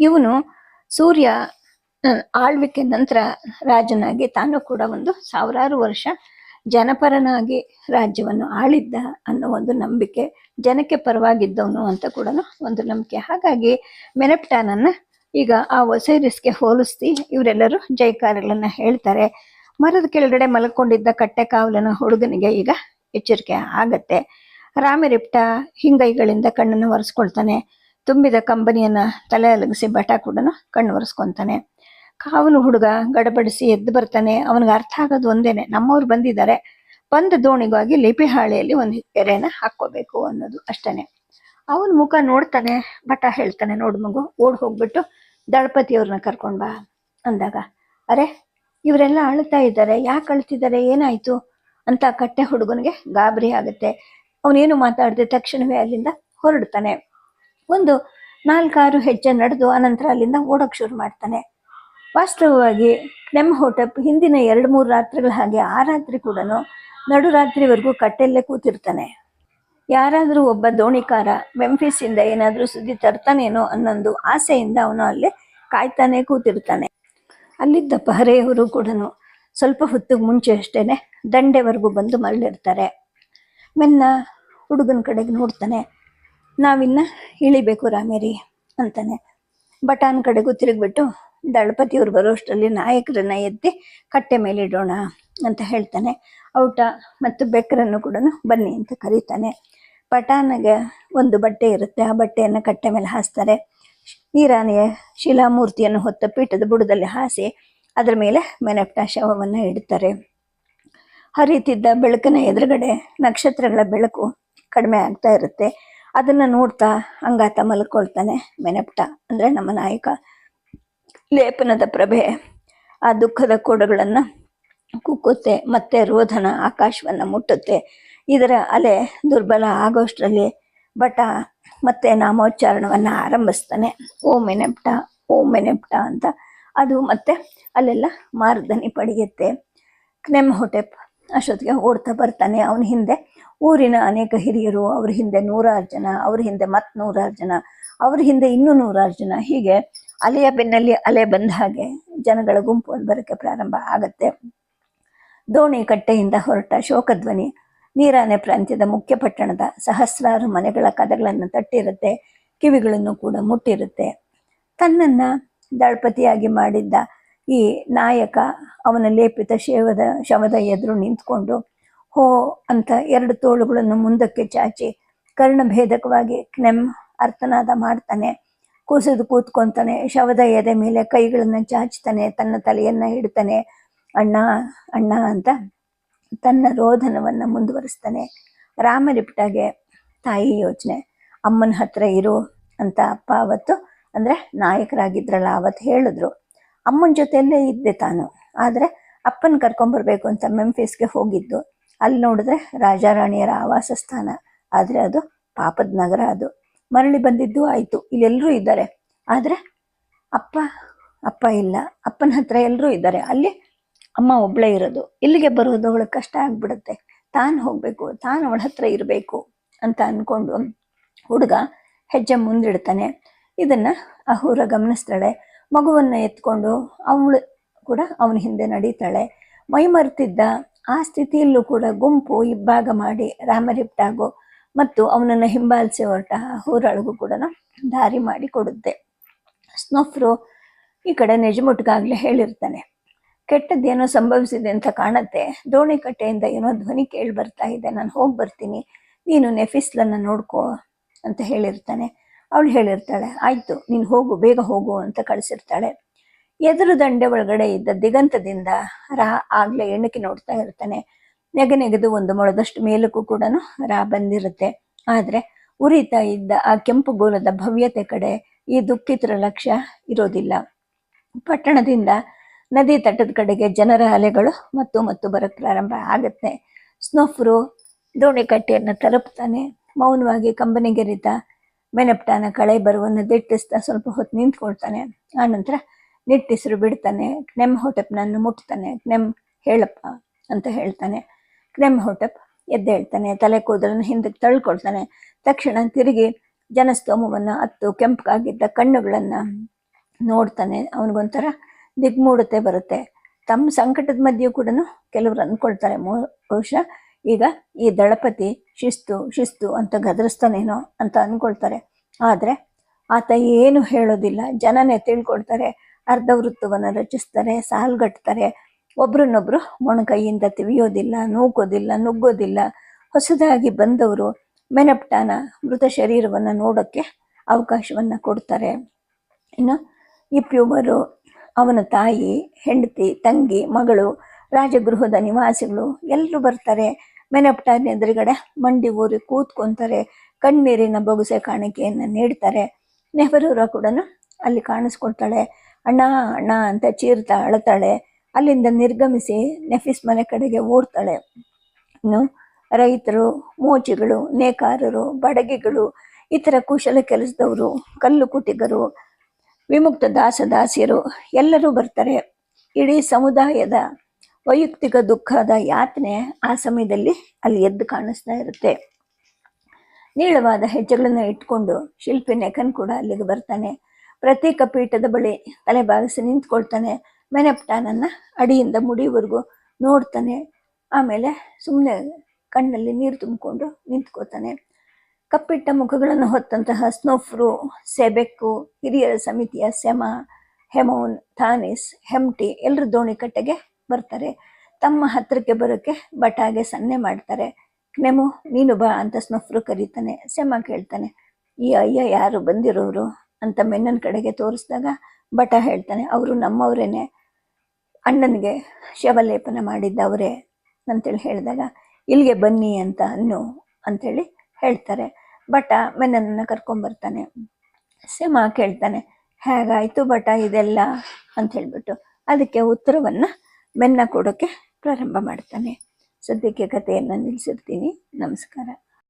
ಇವನು ಸೂರ್ಯ ಆಳ್ವಿಕೆ ನಂತರ ರಾಜನಾಗಿ ತಾನು ಕೂಡ ಒಂದು ಸಾವಿರಾರು ವರ್ಷ ಜನಪರನಾಗಿ ರಾಜ್ಯವನ್ನು ಆಳಿದ್ದ ಅನ್ನೋ ಒಂದು ನಂಬಿಕೆ ಜನಕ್ಕೆ ಪರವಾಗಿದ್ದವನು ಅಂತ ಕೂಡ ಒಂದು ನಂಬಿಕೆ. ಹಾಗಾಗಿ ಮೆನೆಪ್ಟಾನನ್ನ ಈಗ ಆ ಒಸೈರಿಸ್ಗೆ ಹೋಲಿಸ್ತಿ, ಇವರೆಲ್ಲರೂ ಜೈಕಾರಗಳನ್ನ ಹೇಳ್ತಾರೆ. ಮರದ ಕೆಳಗಡೆ ಮಲ್ಕೊಂಡಿದ್ದ ಕಟ್ಟೆ ಕಾವಲನ ಹುಡುಗನಿಗೆ ಈಗ ಎಚ್ಚರಿಕೆ ಆಗತ್ತೆ. ರಾಮರಿಪ್ಟ ಹಿಂಗೈಗಳಿಂದ ಕಣ್ಣನ್ನು ಒರೆಸ್ಕೊಳ್ತಾನೆ. ತುಂಬಿದ ಕಂಬನಿಯನ್ನ ತಲೆ ಅಲಗಿಸಿ ಬಟ ಕೂಡ ಕಣ್ಣು ಒರೆಸ್ಕೊತಾನೆ. ಕಾವಲು ಹುಡುಗ ಗಡಬಡಿಸಿ ಎದ್ದು ಬರ್ತಾನೆ. ಅವನಿಗೆ ಅರ್ಥ ಆಗೋದು ಒಂದೇನೆ, ನಮ್ಮವ್ರು ಬಂದಿದ್ದಾರೆ. ಬಂದ ದೋಣಿಗಾಗಿ ಲಿಪಿ ಹಾಳೆಯಲ್ಲಿ ಒಂದು ಕೆರೆಯನ್ನು ಹಾಕ್ಕೋಬೇಕು ಅನ್ನೋದು ಅಷ್ಟೇನೆ. ಅವನ ಮುಖ ನೋಡ್ತಾನೆ ಬಟ ಹೇಳ್ತಾನೆ, ನೋಡು ಮಗು, ಓಡ್ ಹೋಗ್ಬಿಟ್ಟು ದಳಪತಿಯವ್ರನ್ನ ಕರ್ಕೊಂಡ್ ಬಾ ಅಂದಾಗ, ಅರೆ, ಇವರೆಲ್ಲ ಅಳ್ತಾ ಇದ್ದಾರೆ, ಯಾಕೆ ಅಳ್ತಿದ್ದಾರೆ, ಏನಾಯ್ತು? ಅಂತ ಕಟ್ಟೆ ಹುಡುಗನಿಗೆ ಗಾಬರಿ ಆಗುತ್ತೆ. ಅವನೇನು ಮಾತಾಡದೆ ತಕ್ಷಣವೇ ಅಲ್ಲಿಂದ ಹೊರಡ್ತಾನೆ. ಒಂದು ನಾಲ್ಕಾರು ಹೆಜ್ಜೆ ನಡೆದು ಅನಂತರ ಅಲ್ಲಿಂದ ಓಡೋಕ್ ಶುರು ಮಾಡ್ತಾನೆ. ವಾಸ್ತವವಾಗಿ ನೆಮ್ಹೋಟಪ್ ಹಿಂದಿನ ಎರಡು ಮೂರು ರಾತ್ರಿಗಳ ಹಾಗೆ ಆ ರಾತ್ರಿ ಕೂಡ ನಡುರಾತ್ರಿವರೆಗೂ ಕಟ್ಟೆಲ್ಲೇ ಕೂತಿರ್ತಾನೆ. ಯಾರಾದರೂ ಒಬ್ಬ ದೋಣಿಕಾರ ಮೆಂಫಿಸಿಂದ ಏನಾದರೂ ಸುದ್ದಿ ತರ್ತಾನೇನೋ ಅನ್ನೊಂದು ಆಸೆಯಿಂದ ಅವನು ಅಲ್ಲಿ ಕಾಯ್ತಾನೆ ಕೂತಿರ್ತಾನೆ. ಅಲ್ಲಿದ್ದ ಪಹರೆಯವರು ಕೂಡ ಸ್ವಲ್ಪ ಹೊತ್ತು ಮುಂಚೆ ಅಷ್ಟೇನೆ ದಂಡೆವರೆಗೂ ಬಂದು ಮರಳಿರ್ತಾರೆ. ಮೆನ್ನ ಹುಡುಗನ ಕಡೆಗೆ ನೋಡ್ತಾನೆ, ನಾವಿನ್ನ ಇಳಿಬೇಕು ರಾಮೇರಿ ಅಂತಾನೆ. ಬಟಾನ್ ಕಡೆಗೂ ತಿರುಗ್ಬಿಟ್ಟು, ದಳಪತಿಯವ್ರು ಬರೋಷ್ಟರಲ್ಲಿ ನಾಯಕರನ್ನ ಎತ್ತಿ ಕಟ್ಟೆ ಮೇಲೆ ಇಡೋಣ ಅಂತ ಹೇಳ್ತಾನೆ. ಔಟ ಮತ್ತು ಬೆಕ್ಕರನ್ನು ಕೂಡ ಬನ್ನಿ ಅಂತ ಕರೀತಾನೆ. ಪಠಾಣಗೆ ಒಂದು ಬಟ್ಟೆ ಇರುತ್ತೆ, ಆ ಬಟ್ಟೆಯನ್ನು ಕಟ್ಟೆ ಮೇಲೆ ಹಾಸ್ತಾರೆ. ಈರಾನಿಯ ಶಿಲಾಮೂರ್ತಿಯನ್ನು ಹೊತ್ತ ಪೀಠದ ಬುಡದಲ್ಲಿ ಹಾಸಿ ಅದರ ಮೇಲೆ ಮೆನಪ್ಟ ಶವವನ್ನು ಇಡ್ತಾರೆ. ಹರಿಯುತ್ತಿದ್ದ ಬೆಳಕಿನ ಎದುರುಗಡೆ ನಕ್ಷತ್ರಗಳ ಬೆಳಕು ಕಡಿಮೆ ಆಗ್ತಾ ಇರುತ್ತೆ. ಅದನ್ನು ನೋಡ್ತಾ ಅಂಗಾತ ಮಲ್ಕೊಳ್ತಾನೆ ಮೆನಪ್ಟ, ಅಂದರೆ ನಮ್ಮ ನಾಯಕ. ಲೇಪನದ ಪ್ರಭೆ, ಆ ದುಃಖದ ಕೋಡುಗಳನ್ನು ಕುಕ್ಕುತ್ತೆ ಮತ್ತೆ ರೋಧನ ಆಕಾಶವನ್ನು ಮುಟ್ಟುತ್ತೆ. ಇದರ ಅಲೆ ದುರ್ಬಲ ಆಗೋಷ್ಟರಲ್ಲಿ ಬಟ ಮತ್ತೆ ನಾಮೋಚ್ಚಾರಣವನ್ನು ಆರಂಭಿಸ್ತಾನೆ. ಓಮೆ ಮೆನೆಪ್ಟ ಓಮೆ ಮೆನೆಪ್ಟ ಅಂತ. ಅದು ಮತ್ತೆ ಅಲ್ಲೆಲ್ಲ ಮಾರ್ದನಿ ಪಡೆಯುತ್ತೆ. ಕ್ನೆಮ್ ಹೊಟೆಪ್ ಅಷ್ಟೊತ್ತಿಗೆ ಓಡ್ತಾ ಬರ್ತಾನೆ ಅವನ ಹಿಂದೆ. ಊರಿನ ಅನೇಕ ಹಿರಿಯರು, ಅವ್ರ ಹಿಂದೆ ನೂರಾರು ಜನ, ಅವ್ರ ಹಿಂದೆ ಮತ್ ನೂರಾರು ಜನ, ಅವ್ರ ಹಿಂದೆ ಇನ್ನೂ ನೂರಾರು ಜನ. ಹೀಗೆ ಅಲೆಯ ಬೆನ್ನಲ್ಲಿ ಅಲೆ ಬಂದ ಹಾಗೆ ಜನಗಳ ಗುಂಪು ಬರೋಕ್ಕೆ ಪ್ರಾರಂಭ ಆಗತ್ತೆ. ದೋಣಿ ಕಟ್ಟೆಯಿಂದ ಹೊರಟ ಶೋಕಧ್ವನಿ, ನೀರಾನೆ ಪ್ರಾಂತ್ಯದ ಮುಖ್ಯ ಪಟ್ಟಣದ ಸಹಸ್ರಾರು ಮನೆಗಳ ಕದಗಳನ್ನು ತಟ್ಟಿರುತ್ತೆ, ಕಿವಿಗಳನ್ನು ಕೂಡ ಮುಟ್ಟಿರುತ್ತೆ. ತನ್ನನ್ನ ದಳಪತಿಯಾಗಿ ಮಾಡಿದ್ದ ಈ ನಾಯಕ ಅವನ ಲೇಪಿತ ಶೇವದ, ಶವದ ಎದುರು ನಿಂತ್ಕೊಂಡು, ಹೋ ಅಂತ ಎರಡು ತೋಳುಗಳನ್ನು ಮುಂದಕ್ಕೆ ಚಾಚಿ, ಕರ್ಣಭೇದಕವಾಗಿ ಕ್ನೆಮ್ ಅರ್ಥನಾದ ಮಾಡ್ತಾನೆ. ಕುಸಿದು ಕೂತ್ಕೊಂತಾನೆ, ಶವದ ಎದೆ ಮೇಲೆ ಕೈಗಳನ್ನು ಚಾಚ್ತಾನೆ, ತನ್ನ ತಲೆಯನ್ನ ಇಡ್ತಾನೆ ಅಣ್ಣ ಅಣ್ಣ ಅಂತ ತನ್ನ ರೋಧನವನ್ನ ಮುಂದುವರಿಸ್ತಾನೆ. ರಾಮರಿಪ್ಟಾಗೆ ತಾಯಿ ಯೋಚನೆ, ಅಮ್ಮನ ಹತ್ರ ಇರು ಅಂತ ಅಪ್ಪ ಅವತ್ತು ಅಂದ್ರೆ ನಾಯಕರಾಗಿದ್ರಲ್ಲ ಅವತ್ತು ಹೇಳಿದ್ರು. ಅಮ್ಮನ ಜೊತೆಯಲ್ಲೇ ಇದ್ದೆ ತಾನು, ಆದರೆ ಅಪ್ಪನ ಕರ್ಕೊಂಬರ್ಬೇಕು ಅಂತ ಮೆಂಫಿಸ್ಗೆ ಹೋಗಿದ್ದು. ಅಲ್ಲಿ ನೋಡಿದ್ರೆ ರಾಜಾರಾಣಿಯರ ಆವಾಸ ಸ್ಥಾನ, ಆದರೆ ಅದು ಪಾಪದ ನಗರ ಅದು. ಮರಳಿ ಬಂದಿದ್ದು ಆಯಿತು ಇಲ್ಲೆಲ್ಲರೂ ಇದ್ದಾರೆ. ಆದರೆ ಅಪ್ಪ ಅಪ್ಪ ಇಲ್ಲ, ಅಪ್ಪನ ಹತ್ರ ಎಲ್ಲರೂ ಇದ್ದಾರೆ. ಅಲ್ಲಿ ಅಮ್ಮ ಒಬ್ಳೇ ಇರೋದು. ಇಲ್ಲಿಗೆ ಬರೋದು ಅವಳಿಗೆ ಕಷ್ಟ ಆಗ್ಬಿಡುತ್ತೆ. ತಾನು ಹೋಗಬೇಕು, ತಾನು ಅವಳ ಹತ್ರ ಇರಬೇಕು ಅಂತ ಅಂದ್ಕೊಂಡು ಹುಡುಗ ಹೆಜ್ಜೆ ಮುಂದಿಡ್ತಾನೆ. ಇದನ್ನ ಅಹೂರ ಗಮನಿಸ್ತಾಳೆ. ಮಗುವನ್ನ ಎತ್ಕೊಂಡು ಅವಳು ಕೂಡ ಅವನ ಹಿಂದೆ ನಡೀತಾಳೆ. ಮೈ ಮರೆತಿದ್ದ ಆ ಸ್ಥಿತಿಯಲ್ಲೂ ಕೂಡ ಗುಂಪು ಇಬ್ಬಾಗ ಮಾಡಿ ರಾಮರಿಪ್ಟಾಗೋ ಮತ್ತು ಅವನನ್ನು ಹಿಂಬಾಲಿಸಿ ಹೊರಟ ಅಹೂರಳಿಗೂ ಕೂಡ ದಾರಿ ಮಾಡಿ ಕೊಡುತ್ತೆ ಸ್ನೋಫ್ರು ಈ ಕಡೆ ನಿಜಮುಟ್ಗಾಗ್ಲೇ ಹೇಳಿರ್ತಾನೆ. ಕೆಟ್ಟದ್ದೇನೋ ಸಂಭವಿಸಿದೆ ಅಂತ ಕಾಣತ್ತೆ. ದೋಣಿ ಕಟ್ಟೆಯಿಂದ ಏನೋ ಧ್ವನಿ ಕೇಳಿ ಬರ್ತಾ ಇದೆ. ನಾನು ಹೋಗಿ ಬರ್ತೀನಿ. ನೀನು ನೆಫಿಸ್ಲನ್ನ ನೋಡ್ಕೋ ಅಂತ ಹೇಳಿರ್ತಾನೆ. ಅವಳು ಹೇಳಿರ್ತಾಳೆ, ಆಯ್ತು, ನೀನು ಹೋಗು, ಬೇಗ ಹೋಗು ಅಂತ ಕಳಿಸಿರ್ತಾಳೆ. ಎದುರು ದಂಡೆ ಒಳಗಡೆ ಇದ್ದ ದಿಗಂತದಿಂದ ರಾ ಆಗ್ಲೇ ಎಣಕಿ ನೋಡ್ತಾ ಇರ್ತಾನೆ. ನೆಗೆ ನೆಗೆದು ಒಂದು ಮೊಳದಷ್ಟು ಮೇಲಕ್ಕೂ ಕೂಡ ರಾ ಬಂದಿರುತ್ತೆ. ಆದ್ರೆ ಉರಿತಾ ಇದ್ದ ಆ ಕೆಂಪು ಗೋಲದ ಭವ್ಯತೆ ಕಡೆ ಈ ದುಃಖಿತರ ಲಕ್ಷ್ಯ ಇರೋದಿಲ್ಲ. ಪಟ್ಟಣದಿಂದ ನದಿ ತಟದ ಕಡೆಗೆ ಜನರ ಅಲೆಗಳು ಮತ್ತು ಮತ್ತು ಬರಕ್ ಪ್ರಾರಂಭ ಆಗುತ್ತೆ. ಸ್ನೋಫ್ರು ದೋಣಿ ಕಟ್ಟೆಯನ್ನು ತಲುಪ್ತಾನೆ. ಮೌನವಾಗಿ ಕಂಬನಿಗೆರಿತ ಮೆನಪ್ಟಾನ ಕಳೆ ಬರುವನ್ನು ದಿಟ್ಟಿಸ್ತಾ ಸ್ವಲ್ಪ ಹೊತ್ತು ನಿಂತ್ಕೊಳ್ತಾನೆ. ಆನಂತರ ನಿಟ್ಟಿಸಿರು ಬಿಡ್ತಾನೆ. ಕ್ನೆಮ್ ಹೊಟೆಪ್ನನ್ನು ಮುಟ್ತಾನೆ. ಕ್ನೆಮ್ ಹೇಳಪ್ಪ ಅಂತ ಹೇಳ್ತಾನೆ. ಕ್ನೆಮ್ ಹೊಟೆಪ್ ಎದ್ದೇಳ್ತಾನೆ ತಲೆ ಕೂದಲನ್ನು ಹಿಂದಕ್ಕೆ ತಳ್ಕೊಳ್ತಾನೆ. ತಕ್ಷಣ ತಿರುಗಿ ಜನಸ್ತೋಮವನ್ನು ಅತ್ತು ಕೆಂಪಗಾಗಿದ್ದ ಕಣ್ಣುಗಳನ್ನು ನೋಡ್ತಾನೆ. ಅವನಿಗೊಂಥರ ದಿಗ್ಮೂಢತೆ ಬರುತ್ತೆ. ತಮ್ಮ ಸಂಕಟದ ಮಧ್ಯೆಯೂ ಕೂಡ ಕೆಲವರು ಅಂದ್ಕೊಳ್ತಾರೆ ಬಹುಶಃ ಈಗ ಈ ದಳಪತಿ ಶಿಸ್ತು ಶಿಸ್ತು ಅಂತ ಗದರಿಸ್ತಾನೇನೋ ಅಂತ ಅಂದ್ಕೊಳ್ತಾರೆ. ಆದರೆ ಆತ ಏನು ಹೇಳೋದಿಲ್ಲ. ಜನನೇ ತಿಳ್ಕೊಳ್ತಾರೆ, ಅರ್ಧ ವೃತ್ತವನ್ನು ರಚಿಸ್ತಾರೆ ಸಾಲ್ಗಟ್ತಾರೆ ಒಬ್ರನ್ನೊಬ್ರು ಮೊಣಕೈಯಿಂದ ತಿವಿಯೋದಿಲ್ಲ, ನೂಕೋದಿಲ್ಲ, ನುಗ್ಗೋದಿಲ್ಲ. ಹೊಸದಾಗಿ ಬಂದವರು ಮೆನಪ್ಟಾನ, ಮೃತ ಶರೀರವನ್ನು ನೋಡೋಕ್ಕೆ ಅವಕಾಶವನ್ನು ಕೊಡ್ತಾರೆ. ಇನ್ನು ಈ ಪ್ಯೂಮರು ಅವನ ತಾಯಿ, ಹೆಂಡತಿ, ತಂಗಿ, ಮಗಳು, ರಾಜಗೃಹದ ನಿವಾಸಿಗಳು ಎಲ್ಲರೂ ಬರ್ತಾರೆ. ಮೆನಪ್ಟಾನ ಎದುರುಗಡೆ ಮಂಡಿ ಊರಿ ಕೂತ್ಕೊಂತಾರೆ. ಕಣ್ಣೀರಿನ ಬೊಗಸೆ ಕಾಣಿಕೆಯನ್ನು ನೀಡ್ತಾರೆ. ನೆಹರೂರ ಕೂಡ ಅಲ್ಲಿ ಕಾಣಿಸ್ಕೊಳ್ತಾಳೆ. ಅಣ್ಣ ಅಣ್ಣ ಅಂತ ಚೀರ್ತಾ ಅಳತಾಳೆ. ಅಲ್ಲಿಂದ ನಿರ್ಗಮಿಸಿ ನೆಫಿಸ್ ಮನೆ ಕಡೆಗೆ ಓಡ್ತಾಳೆ. ಇನ್ನು ರೈತರು ಮೋಚಿಗಳು ನೇಕಾರರು, ಬಡಗಿಗಳು, ಇತರ ಕುಶಲ ಕೆಲಸದವರು, ಕಲ್ಲು ಕುಟಿಗರು ವಿಮುಕ್ತ ದಾಸ ದಾಸಿಯರು ಎಲ್ಲರೂ ಬರ್ತಾರೆ. ಇಡೀ ಸಮುದಾಯದ ವೈಯಕ್ತಿಕ ದುಃಖದ ಯಾತನೆ ಆ ಸಮಯದಲ್ಲಿ ಅಲ್ಲಿ ಎದ್ದು ಕಾಣಿಸ್ತಾ ಇರುತ್ತೆ. ನೀಳವಾದ ಹೆಜ್ಜೆಗಳನ್ನು ಇಟ್ಕೊಂಡು ಶಿಲ್ಪಿ ನೆಕನ್ ಕೂಡ ಅಲ್ಲಿಗೆ ಬರ್ತಾನೆ. ಪ್ರತ್ಯೇಕ ಪೀಠದ ಬಳಿ ತಲೆ ಬಾಗಿಸಿ ನಿಂತ್ಕೊಳ್ತಾನೆ. ಮೆನೆಪ್ಟಾನನ್ನ ಅಡಿಯಿಂದ ಮುಡಿವರೆಗೂ ನೋಡ್ತಾನೆ. ಆಮೇಲೆ ಸುಮ್ಮನೆ ಕಣ್ಣಲ್ಲಿ ನೀರು ತುಂಬಿಕೊಂಡು ನಿಂತ್ಕೋತಾನೆ ಕಪ್ಪಿಟ್ಟ ಮುಖಗಳನ್ನು ಹೊತ್ತಂತಹ ಸ್ನೋಫ್ರು, ಸೆಬೆಕ್ಕು, ಹಿರಿಯರ ಸಮಿತಿಯ ಸೆಮ, ಹೆಮೋನ್, ಥಾನಿಸ್, ಹೆಮ್ಟಿ ಎಲ್ಲರೂ ದೋಣಿ ಕಟ್ಟೆಗೆ ಬರ್ತಾರೆ. ತಮ್ಮ ಹತ್ತಿರಕ್ಕೆ ಬರೋಕ್ಕೆ ಬಟಾಗೆ ಸನ್ನೆ ಮಾಡ್ತಾರೆ. ಕ್ನೆಮು ನೀನು ಬಾ ಅಂತ ಸ್ನೋಫ್ರು ಕರೀತಾನೆ, ಸೆಮ ಕೇಳ್ತಾನೆ. ಈ ಅಯ್ಯ ಯಾರು ಬಂದಿರೋರು ಅಂತ ಮೆನ್ನನ ಕಡೆಗೆ ತೋರಿಸಿದಾಗ ಬಟ ಹೇಳ್ತಾನೆ, ಅವರು ನಮ್ಮವರೇನೆ. ಅಣ್ಣನಿಗೆ ಶವಲೇಪನ ಮಾಡಿದ್ದವರೇ. ಅಂತೇಳಿ ಹೇಳಿದಾಗ, ಇಲ್ಲಿಗೆ ಬನ್ನಿ ಅಂತ ಅನ್ನು. ಅಂಥೇಳಿ ಹೇಳ್ತಾರೆ. ಭಟ ಮೆನ್ನನನ್ನು ಕರ್ಕೊಂಬರ್ತಾನೆ ಸಿಂಹ ಕೇಳ್ತಾನೆ, ಹೇಗಾಯಿತು ಭಟ ಇದೆಲ್ಲ? ಅಂತ ಹೇಳ್ಬಿಟ್ಟು ಅದಕ್ಕೆ ಉತ್ತರವನ್ನು ಮೆನ್ನ ಕೊಡೋಕ್ಕೆ ಪ್ರಾರಂಭ ಮಾಡ್ತಾನೆ. ಸದ್ಯಕ್ಕೆ ಕಥೆಯನ್ನು ನಿಲ್ಲಿಸಿರ್ತೀನಿ ನಮಸ್ಕಾರ.